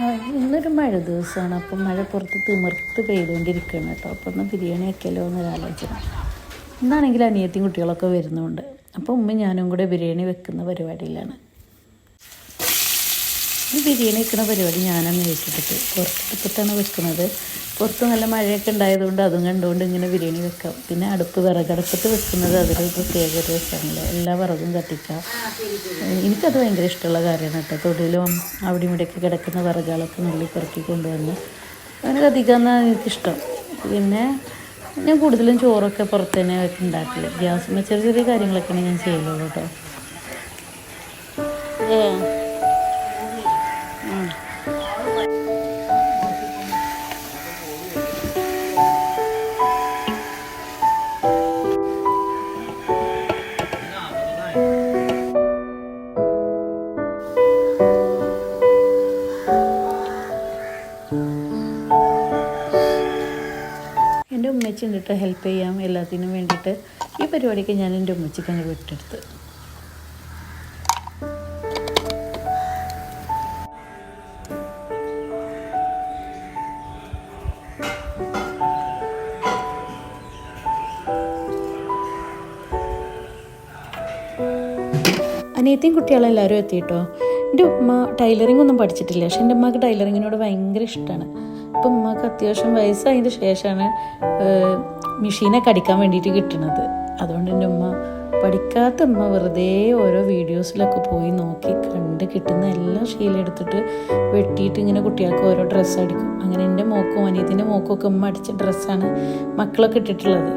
ഇന്നൊരു മഴ ദിവസമാണ്. അപ്പം മഴ പുറത്ത് തിമിർത്ത് പെയ്തുകൊണ്ടിരിക്കുകയാണ് കേട്ടോ. അപ്പം ഒന്ന് ബിരിയാണി ആക്കിയാലോ എന്നൊരു ആലോചന. ഇന്നാണെങ്കിൽ അനിയത്തിയും കുട്ടികളൊക്കെ വരുന്നുണ്ട്. അപ്പം ഉമ്മ ഞാനും കൂടെ ബിരിയാണി വെക്കുന്ന പരിപാടിയിലാണ്. ഈ ബിരിയാണി വെക്കുന്ന പരിപാടി ഞാനാണ് വെച്ചിട്ട് പുറത്തെടുത്തിട്ടാണ് വെക്കുന്നത്. പുറത്ത് നല്ല മഴയൊക്കെ ഉണ്ടായതുകൊണ്ട് അതും കണ്ടുകൊണ്ട് ഇങ്ങനെ ബിരിയാണി വെക്കാം. പിന്നെ അടുപ്പ് വിറകടുപ്പത്ത് വെക്കുന്നത് അതൊരു പ്രത്യേക ഒരു രസമാണല്ലോ എല്ലാ വിറകും കത്തിക്കാം. എനിക്കത് ഭയങ്കര ഇഷ്ടമുള്ള കാര്യമാണ് കേട്ടോ. തൊടിയിലും അവിടെ ഇവിടെയൊക്കെ കിടക്കുന്ന വിറകുകളൊക്കെ നുള്ളി പെറുക്കി കൊണ്ടുവന്ന് അങ്ങനെ കത്തിക്കാന്നാണ് എനിക്കിഷ്ടം. പിന്നെ ഞാൻ കൂടുതലും ചോറൊക്കെ പുറത്ത് തന്നെ ഉണ്ടാക്കില്ല ഗ്യാസിന് ചെറിയ ചെറിയ കാര്യങ്ങളൊക്കെയാണ് ഞാൻ ചെയ്യുള്ളൂ കേട്ടോ. ഏ. എന്റെ ഉമ്മച്ചി എന്നിട്ട് ഹെൽപ്പ് ചെയ്യാം എല്ലാത്തിനും വേണ്ടിയിട്ട് ഈ പരിപാടിക്ക് ഞാൻ എന്റെ ഉമ്മച്ചിക്ക് അങ്ങ് വിട്ടെടുത്ത്. അനിയത്തിയും കുട്ടികളെല്ലാവരും എത്തിയിട്ടോ? എന്റെ ഉമ്മ ടൈലറിംഗ് ഒന്നും പഠിച്ചിട്ടില്ല. പക്ഷെ എന്റെ ഉമ്മക്ക് ടൈലറിങ്ങിനോട് ഭയങ്കര ഇഷ്ടമാണ് അപ്പം ഉമ്മക്ക് അത്യാവശ്യം വയസ്സായതിന് ശേഷമാണ് മെഷീനൊക്കെ അടിക്കാൻ വേണ്ടിയിട്ട് കിട്ടുന്നത് അതുകൊണ്ട് എന്റെ ഉമ്മ പഠിക്കാത്ത ഉമ്മ വെറുതെ ഓരോ വീഡിയോസിലൊക്കെ പോയി നോക്കി കണ്ട് കിട്ടുന്ന എല്ലാ ശീലം എടുത്തിട്ട് വെട്ടിയിട്ട് ഇങ്ങനെ കുട്ടികൾക്ക് ഓരോ ഡ്രസ്സ് അടിക്കും. അങ്ങനെ എന്റെ മോക്കും അനിയത്തിന്റെ മോക്കും ഒക്കെ ഉമ്മ അടിച്ച ഡ്രസ്സാണ് മക്കളൊക്കെ ഇട്ടിട്ടുള്ളത്.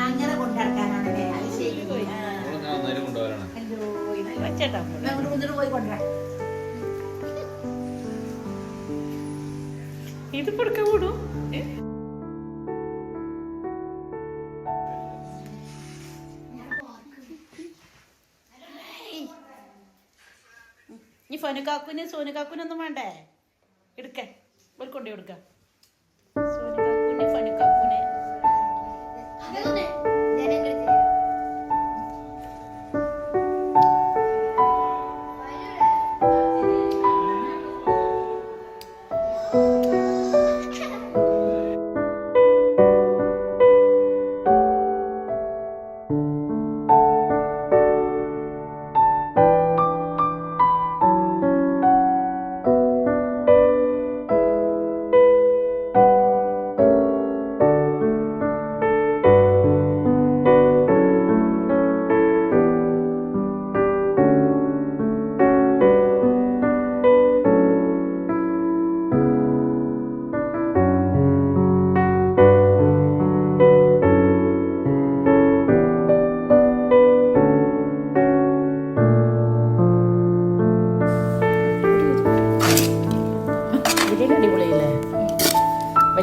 അങ്ങനെ കൊണ്ടിറക്കാനാണല്ലേ അത് ശരി. പോയി. കൊണ്ടുവരാം. ഇത് കൊടുക്കാൻ കൂടും ഇനി ഫനുക്കാക്കുന് സോനുക്കാക്കുനൊന്നും വേണ്ടേ? എടുക്കേ. ഒരു കൊണ്ടു കൊടുക്ക.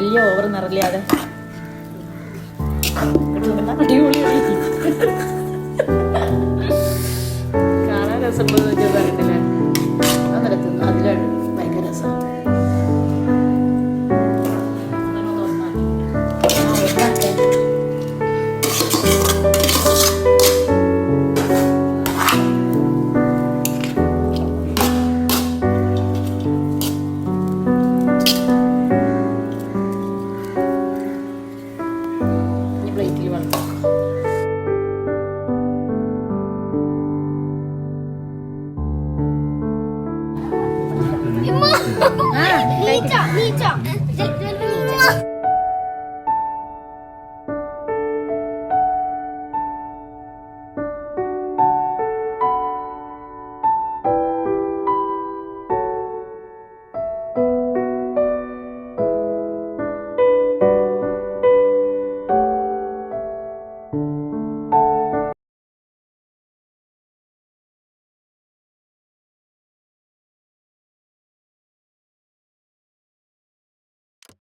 വലിയ ഓവർ നിറല്ലാതെ അടിപൊളിയായി. Take the